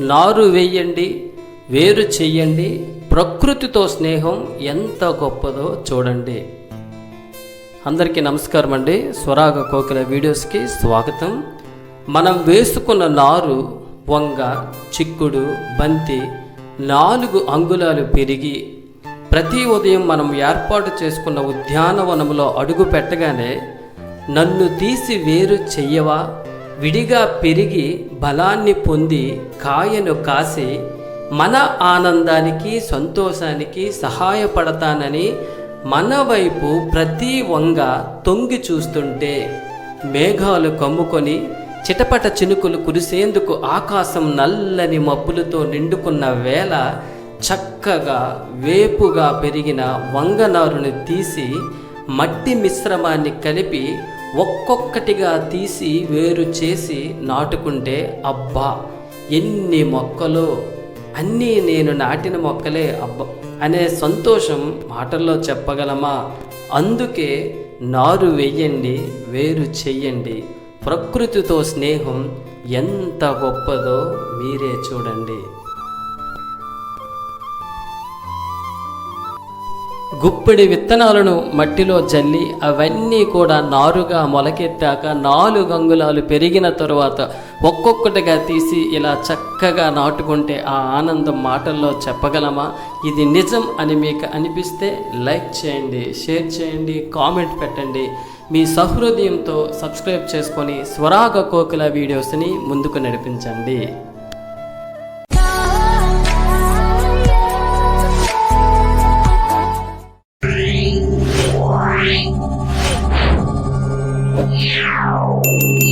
నారు వేయండి వేరు చెయ్యండి ప్రకృతితో స్నేహం ఎంత గొప్పదో చూడండి. అందరికీ నమస్కారం అండి. స్వరాగ కోకిల వీడియోస్కి స్వాగతం. మనం వేసుకున్న నారు వంగ చిక్కుడు బంతి నాలుగు అంగుళాలు పెరిగి ప్రతి ఉదయం మనం ఏర్పాటు చేసుకున్న ఉద్యానవనంలో అడుగు పెట్టగానే నన్ను తీసి వేరు చెయ్యవా? విడిగా పెరిగి బలాన్ని పొంది కాయను కాసి మన ఆనందానికి సంతోషానికి సహాయపడతానని మన వైపు ప్రతి వంగ తొంగి చూస్తుంటే మేఘాలు కమ్ముకొని చిటపట చినుకులు కురిసేందుకు ఆకాశం నల్లని మబ్బులతో నిండుకున్న వేళ చక్కగా వేపుగా పెరిగిన వంగనారుని తీసి మట్టి మిశ్రమాన్ని కలిపి ఒక్కొక్కటిగా తీసి వేరు చేసి నాటుకుంటే అబ్బా ఎన్ని మొక్కలు అన్నీ నేను నాటిన మొక్కలే అబ్బా అనే సంతోషం మాటల్లో చెప్పగలమా? అందుకే నారు వెయ్యండి వేరు చెయ్యండి. ప్రకృతితో స్నేహం ఎంత గొప్పదో మీరే చూడండి. గుప్పిడి విత్తనాలను మట్టిలో జల్లి అవన్నీ కూడా నారుగా మొలకెత్తాక నాలుగు అంగుళాలు పెరిగిన తరువాత ఒక్కొక్కటిగా తీసి ఇలా చక్కగా నాటుకుంటే ఆ ఆనందం మాటల్లో చెప్పగలమా? ఇది నిజం అని మీకు అనిపిస్తే లైక్ చేయండి షేర్ చేయండి కామెంట్ పెట్టండి. మీ సహృదయంతో సబ్స్క్రైబ్ చేసుకొని స్వరాగ కోకిల వీడియోస్ని ముందుకు నడిపించండి. Yeah.